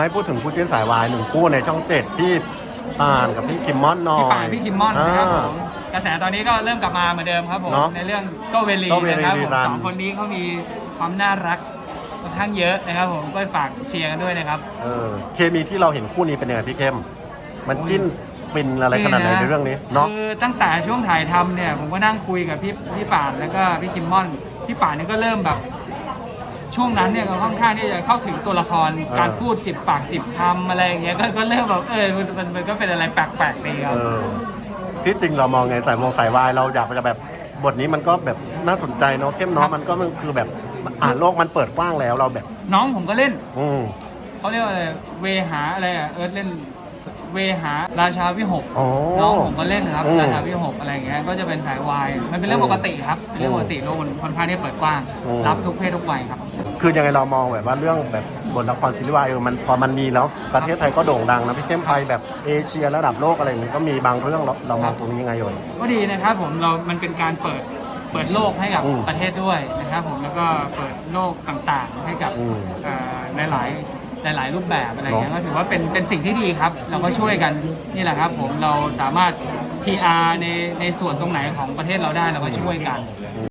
ให้พูดถึงคู่จิ้นสายวายหนึ่งคู่ในช่องเจ็ดพี่ป่านกับพี่คิมมอนหน่อยพี่ป่านพี่คิมมอนนะครับผอ่ามกระแสตอนนี้ก็เริ่มกลับมาเหมือนเดิมครับผมเนอะในเรื่องโซเวลีโซเวลีนะครับผมรัน สองคนนี้เขามีความน่ารักค่อนข้างเยอะนะครับผมก็ฝากเชียร์กันด้วยนะครับ เออเคมีที่เราเห็นคู่นี้เป็นยังไงพี่เข้ม มันจิ้นฟินอะไรขนาดไหนในเรื่องนี้เนาะ คือตั้งแต่ช่วงถ่ายทำเนี่ยผมก็นั่งคุยกับพี่พี่ป่านแล้วก็พี่คิมมอน พี่ป่านเนี่ยก็เริ่มแบบ ช่วงนั้นเนี่ยก็ค่อนข้างที่จะเข้าถึงตัวละครเออการพูดจิบปากจิบคำอะไรอย่างเงี้ยก็ก็เริ่มแบบเออมันมันมันก็เป็นอะไรแปลกๆดีครับ เออที่จริงเรามองไงสายวงสายวายเราอยากจะแบบบทนี้มันก็แบบน่าสนใจเนาะเข้มครัเนาะบมันก็มันคือแบบอ่านโลกมันเปิดกว้างแล้วเราแบบ น้องผมก็เล่นอืม เขาเรียกว่าอะไรเวหาอะไรอะเอิร์ธเล่น เวหาราชาวิหกอ๋อ น้องผมก็เล่นครับอืมราชาวิหกอะไรอย่างเงี้ย ก็จะเป็นสายวาย มันเป็นเรื่องปกติครับ เป็นเรื่องปกติโลกมันค่อนข้างที่เปิดกว้าง อืม รับทุกเพศทุกวัยครับ คือยังไงเรามองแบบว่าเรื่องแบบบทละครซีรีส์วายเออมันพอมันมีแล้วประเทศไทยก็โด่งดังนะพี่เข้มไปแบบเอเชียระดับโลกอะไรอย่างนี้ก็มีบางเรื่องเราเรามองตรงนี้ยังไงอยู่ก็ดีนะครับผมเรามันเป็นการเปิด เปิดโลกให้กับอืมประเทศด้วยนะครับผม แล้วก็เปิดโลกต่างๆ ให้กับอืม เอ่อหลายๆ หลาย ๆ รูปแบบอะไรเงี้ยเนก็อะถือว่าเป็นเป็นสิ่งที่ดีครับ เราก็ช่วยกันนี่แหละครับ ผมเราสามารถ PR ในในส่วนตรงไหนของประเทศเราได้เราก็ช่วยกัน